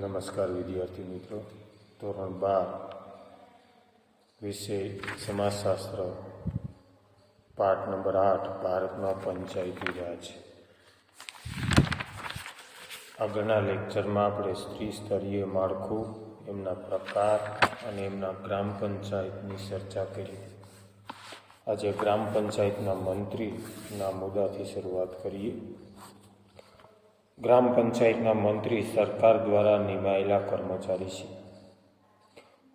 નમસ્કાર વિદ્યાર્થી મિત્રો. ધોરણ બાર, વિષય સમાજશાસ્ત્ર, પાઠ નંબર આઠ, ભારતમાં પંચાયતી રાજ. આગળના લેક્ચરમાં આપણે સ્ત્રી સ્તરીય માળખું, એમના પ્રકાર અને એમના ગ્રામ પંચાયતની ચર્ચા કરી. આજે ગ્રામ પંચાયતના મંત્રીના મુદ્દાથી શરૂઆત કરીએ. ગ્રામ પંચાયતના મંત્રી સરકાર દ્વારા નિમાયેલા કર્મચારી છે.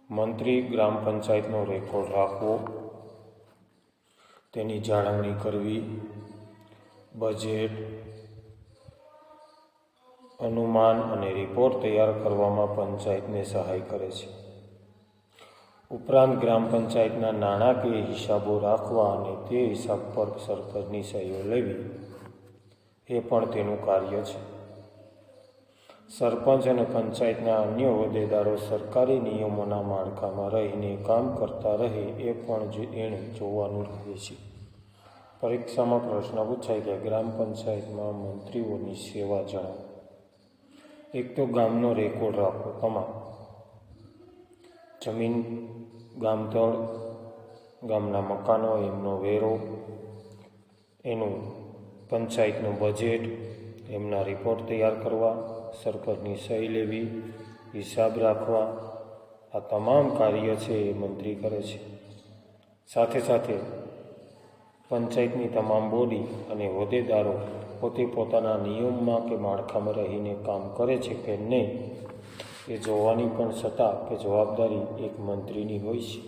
મંત્રી ગ્રામ પંચાયતનો રેકોર્ડ રાખવો, તેની જાળવણી કરવી, બજેટ, અનુમાન અને રિપોર્ટ તૈયાર કરવામાં પંચાયતને સહાય કરે છે. ઉપરાંત ગ્રામ પંચાયતના નાણાકીય હિસાબો રાખવા અને તે હિસાબ પર સરપંચની સહીઓ લેવી, એ પણ તેનું કાર્ય છે. સરપંચ અને પંચાયતના અન્ય હોદ્દેદારો સરકારી નિયમોના માળખામાં રહીને કામ કરતા રહે એ પણ એણે જોવાનું રહે છે. પરીક્ષામાં પ્રશ્ન પૂછાય કે ગ્રામ પંચાયતમાં મંત્રીઓની સેવા જણાવો. એક તો ગામનો રેકોર્ડ રાખો, તમામ. જમીન ગામતળ ગામના મકાનો, એમનો વેરો, એનું પંચાયતનું બજેટ એમના રિપોર્ટ તૈયાર કરવા. સરપંચની સહી લેવી, હિસાબ રાખવા, આ તમામ કાર્ય છે એ મંત્રી કરે છે. સાથે સાથે પંચાયતની તમામ બોડી અને હોદ્દેદારો પોતે પોતાના નિયમમાં કે માળખામાં રહીને કામ કરે છે કે નહીં, એ જોવાની પણ સત્તા કે જવાબદારી એક મંત્રીની હોય છે.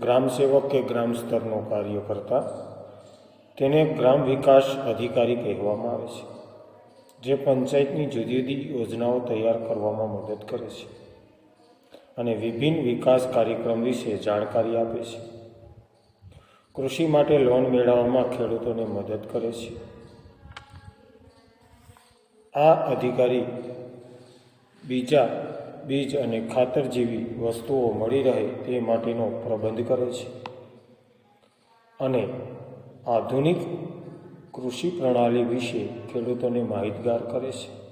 ગ્રામ સેવક કે ગ્રામ સ્તરનો કાર્ય કરતા તેને ગ્રામ વિકાસ અધિકારી કહેવામાં આવે છે. જે પંચાયતની જુદી જુદી યોજનાઓ તૈયાર કરવામાં મદદ કરે છે અને વિભિન્ન વિકાસ કાર્યક્રમ વિશે જાણકારી આપે છે. કૃષિ માટે લોન મેળવવામાં ખેડૂતોને મદદ કરે છે. આ અધિકારી બીજા બીજ અને ખાતર જેવી વસ્તુઓ મળી રહે તે માટેનો પ્રબંધ કરે છે. અને આધુનિક કૃષિ પ્રણાલી વિશે ખેડૂતોને માહિતગાર કરે છે.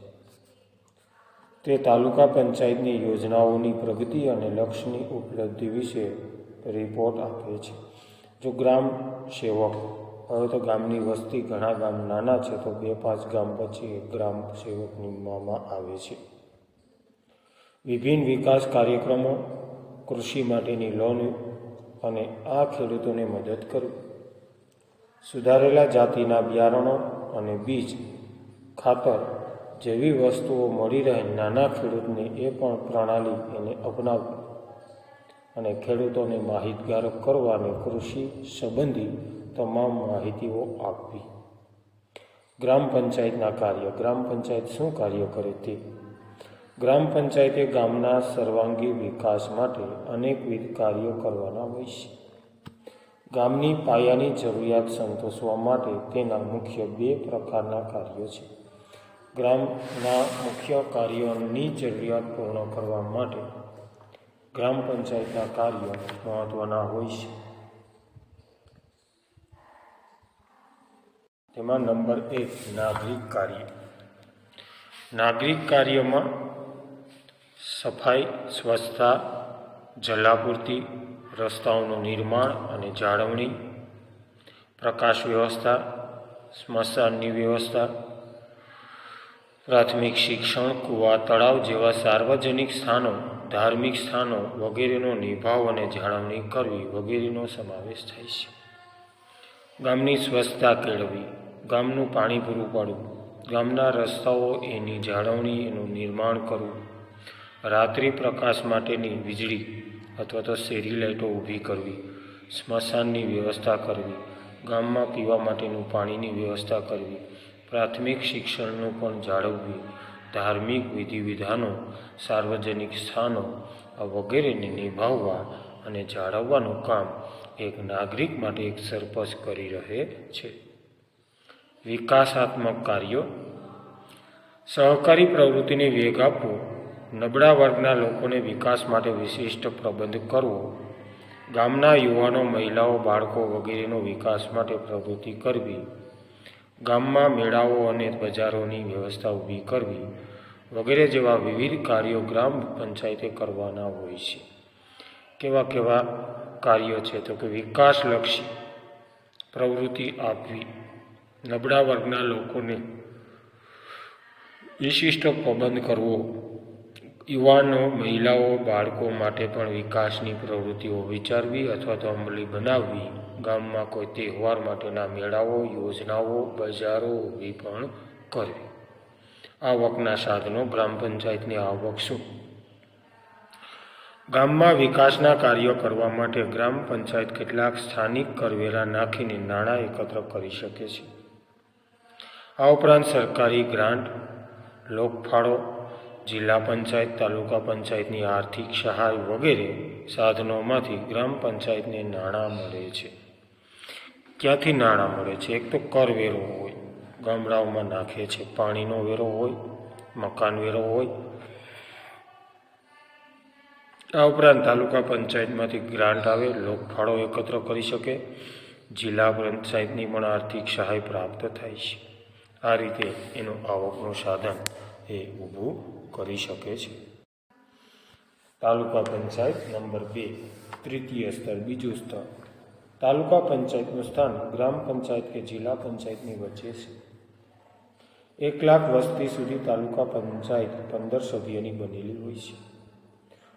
તે તાલુકા પંચાયતની યોજનાઓની પ્રગતિ અને લક્ષ્યની ઉપલબ્ધિ વિશે રિપોર્ટ આપે છે. જો ગ્રામ સેવક, હવે તો ગામની વસ્તી ઘણા ગામ નાના છે, તો બે પાંચ ગામ પછી એક ગ્રામ સેવક નીમવામાં આવે છે. વિભિન્ન વિકાસ કાર્યક્રમો કૃષિ માટેની લોન અને આ ખેડૂતોને મદદ કરવી સુધારેલા જાતિના બિયારણો અને બીજ, ખાતર જેવી વસ્તુઓ મળી રહે નાના ખેડૂતને એ પણ પ્રણાલી એને અપનાવવી અને ખેડૂતોને માહિતગાર કરવાની કૃષિ સંબંધી તમામ માહિતીઓ આપવી. ગ્રામ પંચાયતના કાર્ય, ગ્રામ પંચાયત શું કાર્ય કરે તે? ગ્રામ પંચાયતે ગામના સર્વાંગી વિકાસ માટે અનેકવિધ કાર્યો કરવાના હોય છે. ગામની પાયાની જરૂરિયાત સંતોષવા માટે તેના મુખ્ય બે પ્રકારના કાર્યો છે. ગ્રામના મુખ્ય કાર્યોની જરૂરિયાત પૂર્ણ કરવા માટે ગ્રામ પંચાયતના કાર્યો મહત્ત્વના હોય છે. તેમાં નંબર એક, નાગરિક કાર્ય. નાગરિક કાર્યમાં સફાઈ, સ્વચ્છતા, જલાપૂર્તિ રસ્તાઓનું નિર્માણ અને જાળવણી, પ્રકાશ વ્યવસ્થા, સ્મશાનની વ્યવસ્થા, પ્રાથમિક શિક્ષણ, કૂવા તળાવ જેવા સાર્વજનિક સ્થાનો, ધાર્મિક સ્થાનો વગેરેનો નિભાવ અને જાળવણી કરવી વગેરેનો સમાવેશ થાય છે. ગામની સ્વચ્છતા કેળવવી, ગામનું પાણી પૂરું પાડવું, ગામના રસ્તાઓ એની જાળવણી, એનું નિર્માણ કરવું, રાત્રિ પ્રકાશ માટેની વીજળી અથવા તો શેરી લાઇટો ઊભી કરવી, સ્મશાનની વ્યવસ્થા કરવી, ગામમાં પીવા માટેનું પાણીની વ્યવસ્થા કરવી, પ્રાથમિક શિક્ષણનું પણ જાળવવી, ધાર્મિક વિધિ વિધાનો સાર્વજનિક સ્થાનો વગેરેને નિભાવવા અને જાળવવાનું કામ એક નાગરિક માટે એક સરપંચ કરી રહે છે. વિકાસાત્મક કાર્યો. સહકારી પ્રવૃત્તિને વેગ આપવો. નબળા વર્ગના લોકોને વિકાસ માટે વિશિષ્ટ પ્રબંધ કરવો. ગામના યુવાનો, મહિલાઓ, બાળકો વગેરેનો વિકાસ માટે પ્રવૃત્તિ કરવી. ગામમાં મેળાઓ અને બજારોની વ્યવસ્થા ઊભી કરવી વગેરે જેવા વિવિધ કાર્યો ગ્રામ પંચાયતે કરવાના હોય છે. કેવા કેવા કાર્યો છે તો કે વિકાસલક્ષી પ્રવૃત્તિ આપવી. નબળા વર્ગના લોકોને વિશિષ્ટ પ્રબંધ કરવો. યુવાનો, મહિલાઓ, બાળકો માટે પણ વિકાસની પ્રવૃત્તિઓ વિચારવી અથવા તો અમલી બનાવવી. ગામમાં કોઈ તહેવાર માટેના મેળાઓ, યોજનાઓ, બજારો ઊભી પણ કરવી. આવકના સાધનો ગ્રામ પંચાયતની આવક શું? ગામમાં વિકાસના કાર્યો કરવા માટે ગ્રામ પંચાયત કેટલાક સ્થાનિક કરવેરા નાખીને નાણાં એકત્ર કરી શકે છે. આ ઉપરાંત સરકારી ગ્રાન્ટ, લોકફાળો જિલ્લા પંચાયત, તાલુકા પંચાયતની આર્થિક સહાય વગેરે સાધનોમાંથી ગ્રામ પંચાયતને નાણાં મળે છે. ક્યાંથી નાણાં મળે છે? એક તો કરવેરો હોય, ગામડાઓમાં નાખે છે. પાણીનો વેરો હોય, મકાન વેરો હોય. આ ઉપરાંત તાલુકા પંચાયતમાંથી ગ્રાન્ટ આવે, લોકફાળો એકત્ર કરી શકે. જિલ્લા પંચાયતની પણ આર્થિક સહાય પ્રાપ્ત થાય છે. આ રીતે એનું આવકનું સાધન એ ઊભું કરી શકે છે. તાલુકા પંચાયત નંબર બે, તૃતીય સ્તર, બીજું સ્તર. તાલુકા પંચાયતનું સ્થાન ગ્રામ પંચાયત કે જિલ્લા પંચાયતની વચ્ચે છે. એક લાખ વસ્તી સુધી તાલુકા પંચાયત પંદર સભ્યોની બનેલી હોય છે.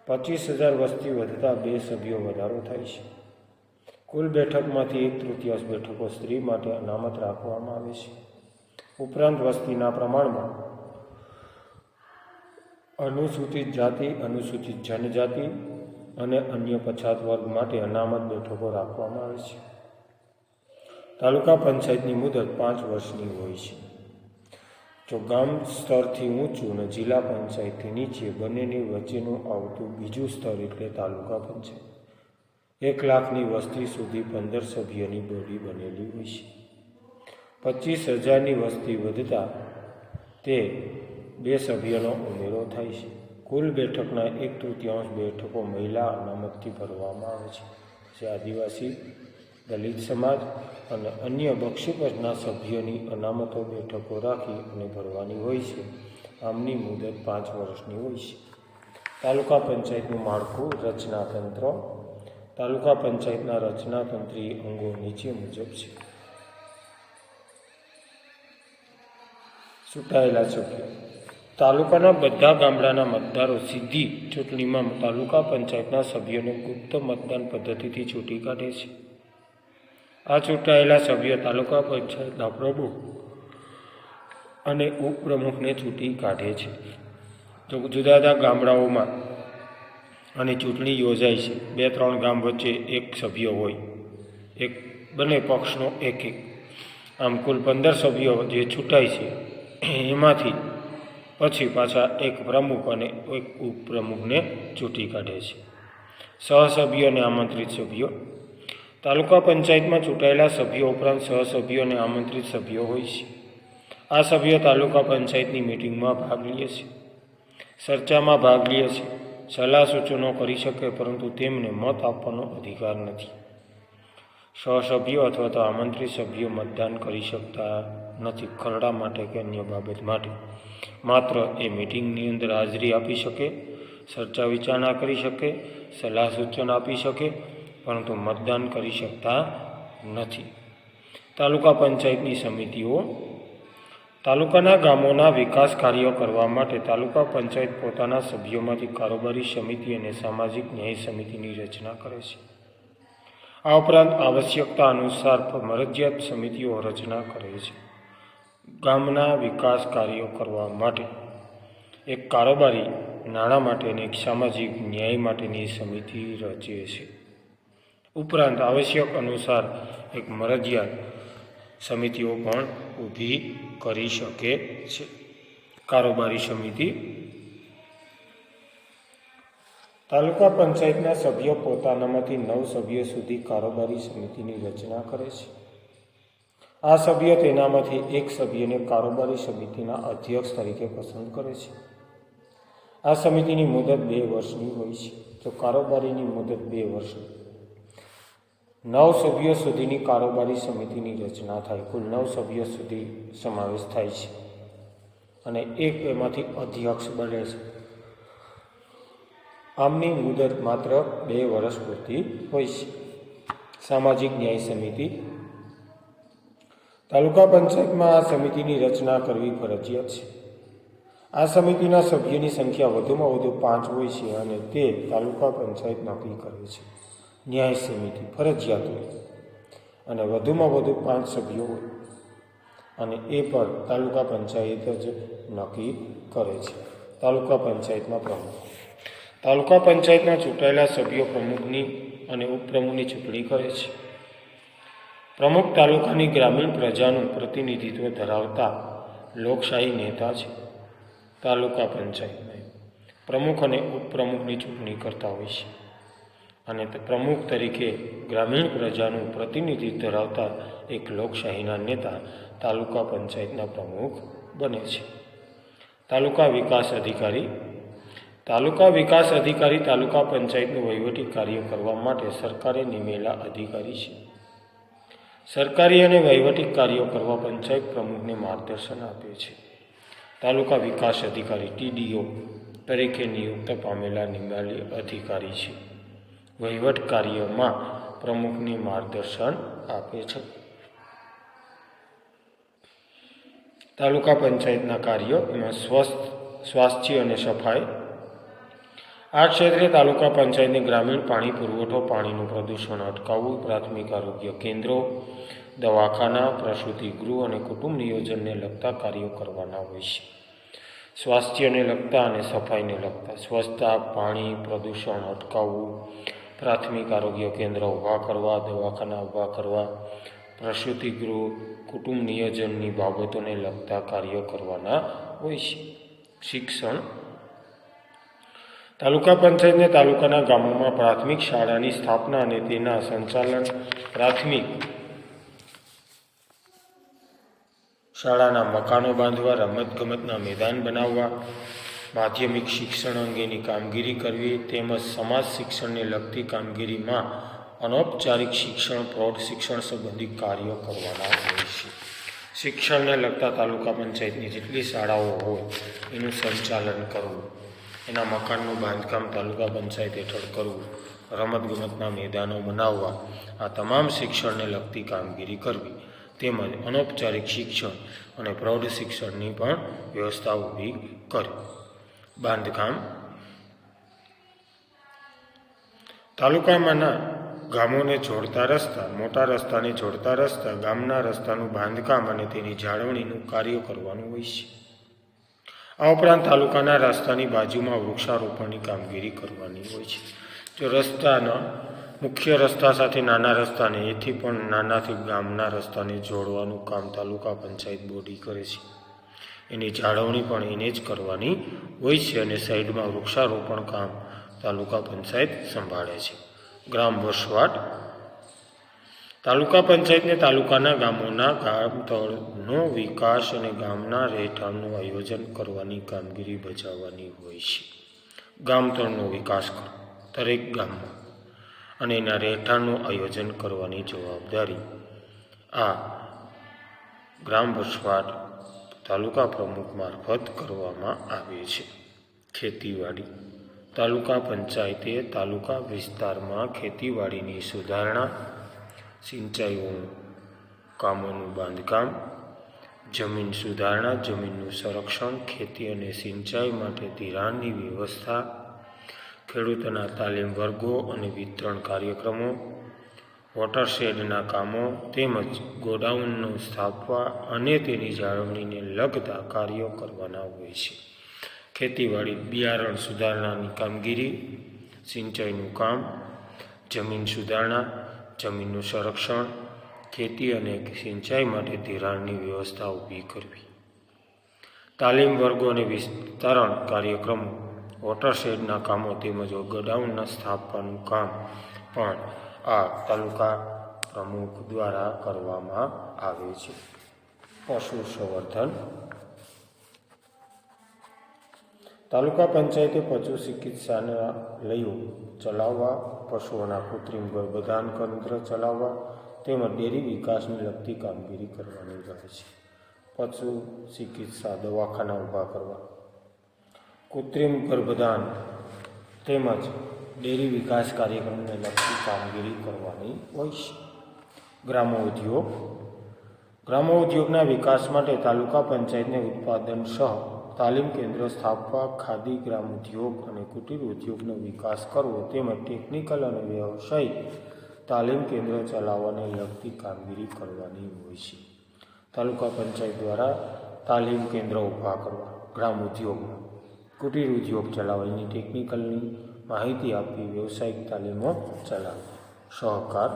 પચીસ હજાર વસ્તી વધતા બે સભ્યો વધારો થાય છે. કુલ બેઠકમાંથી એક તૃતીયાંશ બેઠકો સ્ત્રી માટે અનામત રાખવામાં આવે છે. ઉપરાંત વસ્તીના પ્રમાણમાં અનુસૂચિત જાતિ, અનુસૂચિત જનજાતિ અને અન્ય પછાત વર્ગ માટે અનામત બેઠકો રાખવામાં આવે છે. તાલુકા પંચાયતની મુદત પાંચ વર્ષની હોય છે. જો ગામ સ્તરથી ઊંચું અને જિલ્લા પંચાયતથી નીચે બંનેની વચ્ચેનું આવતું બીજું સ્તર એટલે તાલુકા પંચાયત. એક લાખની વસ્તી સુધી પંદર સભ્યની બોડી બનેલી હોય છે. પચીસ હજારની વસ્તી વધતા તે બે સભ્યોનો ઉમેરો થાય છે. કુલ બેઠકના એક તૃતીયાંશ બેઠકો મહિલા અનામતથી ભરવામાં આવે છે. જે આદિવાસી, દલિત સમાજ અને અન્ય બક્ષીપરના સભ્યોની અનામતો બેઠકો રાખી અને ભરવાની હોય છે. આમની મુદત પાંચ વર્ષની હોય છે. તાલુકા પંચાયતનું માળખું રચનાતંત્ર. તાલુકા પંચાયતના રચનાતંત્રીય અંગો નીચે મુજબ છે. ચૂંટાયેલા સભ્યો. તાલુકાના બધા ગામડાના મતદારો સીધી ચૂંટણીમાં તાલુકા પંચાયતના સભ્યોને ગુપ્ત મતદાન પદ્ધતિથી ચૂંટી કાઢે છે. આ ચૂંટાયેલા સભ્યો તાલુકા પંચાયતના પ્રમુખ અને ઉપપ્રમુખને ચૂંટી કાઢે છે. જો જુદા જુદા ગામડાઓમાં અને ચૂંટણી યોજાય છે બે ત્રણ ગામ વચ્ચે એક સભ્ય હોય, એક બંને પક્ષનો એક એક આમ કુલ પંદર સભ્યો જે છૂટાય છે, એમાંથી પછી પાછા એક પ્રમુખ અને એક ઉપપ્રમુખને ચૂંટી કાઢે છે. સહસભ્યો અને આમંત્રિત સભ્યો. તાલુકા પંચાયતમાં ચૂંટાયેલા સભ્યો ઉપરાંત સહસભ્યો અને આમંત્રિત સભ્યો હોય છે. આ સભ્યો તાલુકા પંચાયતની મિટિંગમાં ભાગ લે છે. ચર્ચામાં ભાગ લે છે. સલાહ સૂચનો કરી શકે પરંતુ તેમને મત આપવાનો અધિકાર નથી. સહસભ્યો અથવા તો આમંત્રિત સભ્યો મતદાન કરી શકતા નથી, ખરડા માટે કે અન્ય બાબત માટે. માત્ર એ મિટિંગની અંદર હાજરી આપી શકે, ચર્ચા વિચારણા કરી શકે, સલાહ સૂચન આપી શકે, પરંતુ મતદાન કરી શકતા નથી. તાલુકા પંચાયતની સમિતિઓ તાલુકાના ગામોના વિકાસ કાર્યો કરવા માટે તાલુકા પંચાયત પોતાના સભ્યોમાંથી કારોબારી સમિતિ અને સામાજિક ન્યાય સમિતિની રચના કરે છે. આ ઉપરાંત આવશ્યકતા અનુસાર મરજિયાત સમિતિઓ રચના કરે છે. ગામના વિકાસ કાર્યો કરવા માટે એક કારોબારી નાણાં માટે અને એક સામાજિક ન્યાય માટેની સમિતિ રચે છે. ઉપરાંત આવશ્યક અનુસાર એક મરજિયાત સમિતિઓ પણ ઊભી કરી શકે છે. કારોબારી સમિતિ તાલુકા પંચાયતના સભ્યો પોતાનામાંથી નવ સભ્યો સુધી કારોબારી સમિતિની રચના કરે છે. આ સભ્ય તેનામાંથી એક સભ્યને કારોબારી સમિતિના અધ્યક્ષ તરીકે પસંદ કરે છે. આ સમિતિની મુદત બે વર્ષની હોય છે. તો કારોબારીની મુદત બે વર્ષ નવ સભ્યો સુધીની કારોબારી સમિતિની રચના થાય, કુલ નવ સભ્યો સુધી સમાવેશ થાય છે અને એક એમાંથી અધ્યક્ષ બને છે. આમની મુદત માત્ર બે વર્ષ પૂરતી હોય છે. સામાજિક ન્યાય સમિતિ તાલુકા પંચાયતમાં આ સમિતિની રચના કરવી ફરજિયાત છે. આ સમિતિના સભ્યોની સંખ્યા વધુમાં વધુ પાંચ હોય છે અને તે તાલુકા પંચાયત નક્કી કરે છે. ન્યાય સમિતિ ફરજિયાત હોય. અને વધુમાં વધુ પાંચ સભ્યો હોય. અને એ પણ તાલુકા પંચાયત જ નક્કી કરે છે. તાલુકા પંચાયતના પ્રમુખ. તાલુકા પંચાયતના ચૂંટાયેલા સભ્યો પ્રમુખની અને ઉપપ્રમુખની ચૂંટણી કરે છે. પ્રમુખ તાલુકાની ગ્રામીણ પ્રજાનું પ્રતિનિધિત્વ ધરાવતા લોકશાહી નેતા છે. તાલુકા પંચાયતમાં પ્રમુખ અને ઉપપ્રમુખની ચૂંટણી કરતા હોય છે. અને પ્રમુખ તરીકે ગ્રામીણ પ્રજાનું પ્રતિનિધિત્વ ધરાવતા એક લોકશાહીના નેતા તાલુકા પંચાયતના પ્રમુખ બને છે. તાલુકા વિકાસ અધિકારી. તાલુકા વિકાસ અધિકારી તાલુકા પંચાયતનું વહીવટી કાર્ય કરવા માટે સરકારે નિમેલા અધિકારી છે. સરકારી અને વહીવટી કાર્યો કરવા પંચાયત પ્રમુખને માર્ગદર્શન આપે છે. તાલુકા વિકાસ અધિકારી ટીડીઓ તરીકે નિયુક્ત પામેલા નિમાલી અધિકારી છે. વહીવટ કાર્યમાં પ્રમુખને માર્ગદર્શન આપે છે. તાલુકા પંચાયતના કાર્યો એમાં સ્વસ્થ, સ્વાસ્થ્ય અને સફાઈ આ ક્ષેત્રે તાલુકા પંચાયતની ગ્રામીણ પાણી પુરવઠો, પાણીનું પ્રદૂષણ અટકાવવું, પ્રાથમિક આરોગ્ય કેન્દ્રો, દવાખાના, પ્રસૂતિ ગૃહ અને કુટુંબ નિયોજનને લગતા કાર્યો કરવાના હોય છે. સ્વાસ્થ્યને લગતા અને સફાઈને લગતા સ્વચ્છતા, પાણી પ્રદૂષણ અટકાવવું, પ્રાથમિક આરોગ્ય કેન્દ્ર ઊભા કરવા, દવાખાના ઊભા કરવા, પ્રસૂતિ ગૃહ, કુટુંબ નિયોજનની બાબતોને લગતા કાર્યો કરવાના હોય છે. શિક્ષણ તાલુકા પંચાયતને તાલુકાના ગામોમાં પ્રાથમિક શાળાની સ્થાપના અને તેના સંચાલન પ્રાથમિક શાળાના મકાનો બાંધવા, રમતગમતના મેદાન બનાવવા, માધ્યમિક શિક્ષણ અંગેની કામગીરી કરવી તેમજ સમાજ શિક્ષણને લગતી કામગીરીમાં અનૌપચારિક શિક્ષણ, પ્રૌઢ શિક્ષણ સંબંધી કાર્યો કરવાના હોય છે. શિક્ષણને લગતા તાલુકા પંચાયતની જેટલી શાળાઓ હોય, એનું સંચાલન કરવું. એના મકાનનું બાંધકામ તાલુકા પંચાયત હેઠળ કરવું રમતગમતના મેદાનો બનાવવા, આ તમામ શિક્ષણને લગતી કામગીરી કરવી, તેમજ અનૌપચારિક શિક્ષણ અને પ્રૌઢ શિક્ષણની પણ વ્યવસ્થા ઊભી કરવી બાંધકામ તાલુકામાંના ગામોને જોડતા રસ્તા, મોટા રસ્તાને જોડતા રસ્તા, ગામના રસ્તાનું બાંધકામ અને તેની જાળવણીનું કાર્ય કરવાનું હોય છે. આ ઉપરાંત તાલુકાના રસ્તાની બાજુમાં વૃક્ષારોપણની કામગીરી કરવાની હોય છે. જો રસ્તાના મુખ્ય રસ્તા સાથે નાના રસ્તાને એથી પણ નાનાથી ગામના રસ્તાને જોડવાનું કામ તાલુકા પંચાયત બોડી કરે છે. એની જાળવણી પણ એને જ કરવાની હોય છે અને સાઈડમાં વૃક્ષારોપણ કામ તાલુકા પંચાયત સંભાળે છે. ગ્રામ વસવાટ તાલુકા પંચાયતને તાલુકાના ગામોના ગામ તળનો વિકાસ અને ગામના રહેઠાણનું આયોજન કરવાની કામગીરી બજાવવાની હોય છે. ગામ તળનો વિકાસ દરેક ગામમાં. અને એના રહેઠાણનું આયોજન કરવાની જવાબદારી આ ગ્રામ વસવાટ તાલુકા પ્રમુખ મારફત કરવામાં આવે છે. ખેતીવાડી તાલુકા પંચાયતે તાલુકા વિસ્તારમાં ખેતીવાડીની સુધારણા સિંચાઈઓનું કામોનું બાંધકામ, જમીન સુધારણા, જમીનનું સંરક્ષણ, ખેતી અને સિંચાઈ માટે ધિરાણની વ્યવસ્થા, ખેડૂતોના તાલીમ વર્ગો અને વિતરણ કાર્યક્રમો, વોટરશેડના કામો તેમજ ગોડાઉનનો સ્થાપવા અને તેની જાળવણીને લગતા કાર્યો કરવાના હોય છે. ખેતીવાડી બિયારણ સુધારણાની કામગીરી, સિંચાઈનું કામ, જમીન સુધારણા જમીનનું સંરક્ષણ, ખેતી અને સિંચાઈ માટે ધિરાણની વ્યવસ્થા ઊભી કરવી. તાલીમ વર્ગો અને વિસ્તરણ કાર્યક્રમો વોટરશેડના કામો તેમજ ગોડાઉનના સ્થાપવાનું કામ પણ આ તાલુકા પ્રમુખ દ્વારા કરવામાં આવે છે. પશુ સંવર્ધન તાલુકા પંચાયતે પશુ ચિકિત્સાલયો ચલાવવા, પશુઓના કૃત્રિમ ગર્ભધાન કેન્દ્ર ચલાવવા તેમજ ડેરી વિકાસને લગતી કામગીરી કરવાની રહે છે. પશુ ચિકિત્સા દવાખાના ઊભા કરવા. કૃત્રિમ ગર્ભદાન તેમજ ડેરી વિકાસ કાર્યક્રમને લગતી કામગીરી કરવાની હોય છે. ગ્રામોદ્યોગ ગ્રામોદ્યોગના વિકાસ માટે તાલુકા પંચાયતને ઉત્પાદન સહ તાલીમ કેન્દ્ર સ્થાપવા, ખાદી, ગ્રામ ઉદ્યોગ અને કુટીર ઉદ્યોગનો વિકાસ કરવો તેમજ ટેકનિકલ અને વ્યવસાયિક તાલીમ કેન્દ્ર ચલાવવાને લગતી કામગીરી કરવાની હોય છે. તાલુકા પંચાયત દ્વારા તાલીમ કેન્દ્ર ઊભા કરવા, ગ્રામ ઉદ્યોગમાં કુટીર ઉદ્યોગ ચલાવવાની ટેકનિકલની માહિતી આપવી વ્યવસાયિક તાલીમો ચલાવવી સહકાર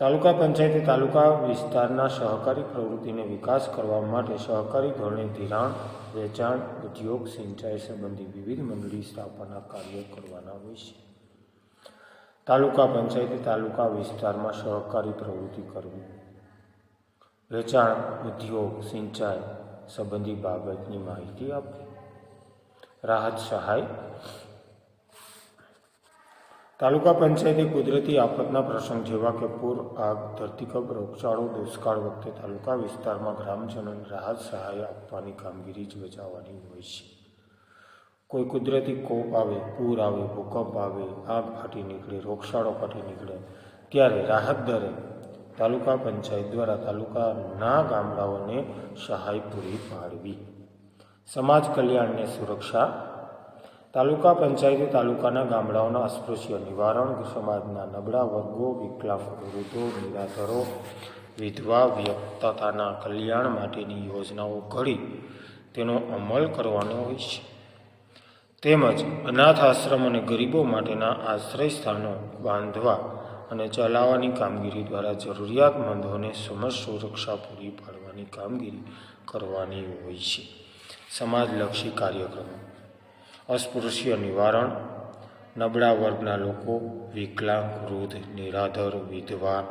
તાલુકા પંચાયતે તાલુકા વિસ્તારના સહકારી પ્રવૃત્તિને વિકાસ કરવા માટે સહકારી ધોરણે ધિરાણ, વેચાણ, ઉદ્યોગ સિંચાઈ સંબંધી વિવિધ મંડળી સ્થાપવાના કાર્યો કરવાના હોય છે. તાલુકા પંચાયતે તાલુકા વિસ્તારમાં સહકારી પ્રવૃત્તિ કરવી. વેચાણ, ઉદ્યોગ, સિંચાઈ સંબંધી બાબતની માહિતી આપવી. રાહત સહાય તાલુકા પંચાયતે કુદરતી આફતના પ્રસંગ જેવા કે પૂર, આગ, ધરતીકંપ, રોગચાળો, દુષ્કાળ વખતે તાલુકા વિસ્તારમાં ગ્રામજનોને રાહત સહાય આપવાની કામગીરી જ બજાવવાની હોય છે. કોઈ કુદરતી કોપ આવે, પૂર આવે, ભૂકંપ આવે, આગ ફાટી નીકળે, રોગચાળો ફાટી નીકળે, ત્યારે રાહત દરે તાલુકા પંચાયત દ્વારા તાલુકાના ગામડાઓને સહાય પૂરી પાડવી. સમાજ કલ્યાણને સુરક્ષા તાલુકા પંચાયતે તાલુકાના ગામડાઓના અસ્પૃશ્ય નિવારણ, સમાજના નબળા વર્ગો, વિકલાંગ વૃદ્ધો, નિરાધરો, વિધવા વ્યક્તતાના કલ્યાણ માટેની યોજનાઓ ઘડી તેનો અમલ કરવાનો હોય છે. તેમજ અનાથ આશ્રમ અને ગરીબો માટેના આશ્રય સ્થાનો બાંધવા અને ચલાવવાની કામગીરી દ્વારા જરૂરિયાતમંદોને સમજ સુરક્ષા પૂરી પાડવાની કામગીરી કરવાની હોય છે. સમાજલક્ષી કાર્યક્રમો અસ્પૃશ્ય નિવારણ, નબળા વર્ગના લોકો, વિકલાંગ, વૃદ્ધ, નિરાધર, વિધવા,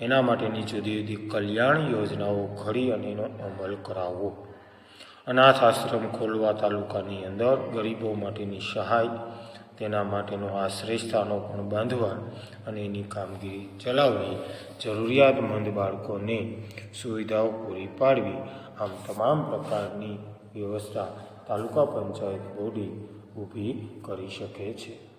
એના માટેની જુદી જુદી કલ્યાણ યોજનાઓ ઘડી અને એનો અમલ કરાવવો. અનાથ આશ્રમ ખોલવા તાલુકાની અંદર ગરીબો માટેની સહાય, તેના માટેનો આશ્રય સ્થાનો પણ બાંધવા અને એની કામગીરી ચલાવવી, જરૂરિયાતમંદ બાળકોને સુવિધાઓ પૂરી પાડવી, આમ તમામ પ્રકારની વ્યવસ્થા તાલુકા પંચાયત બોડી ઊભી કરી શકે છે.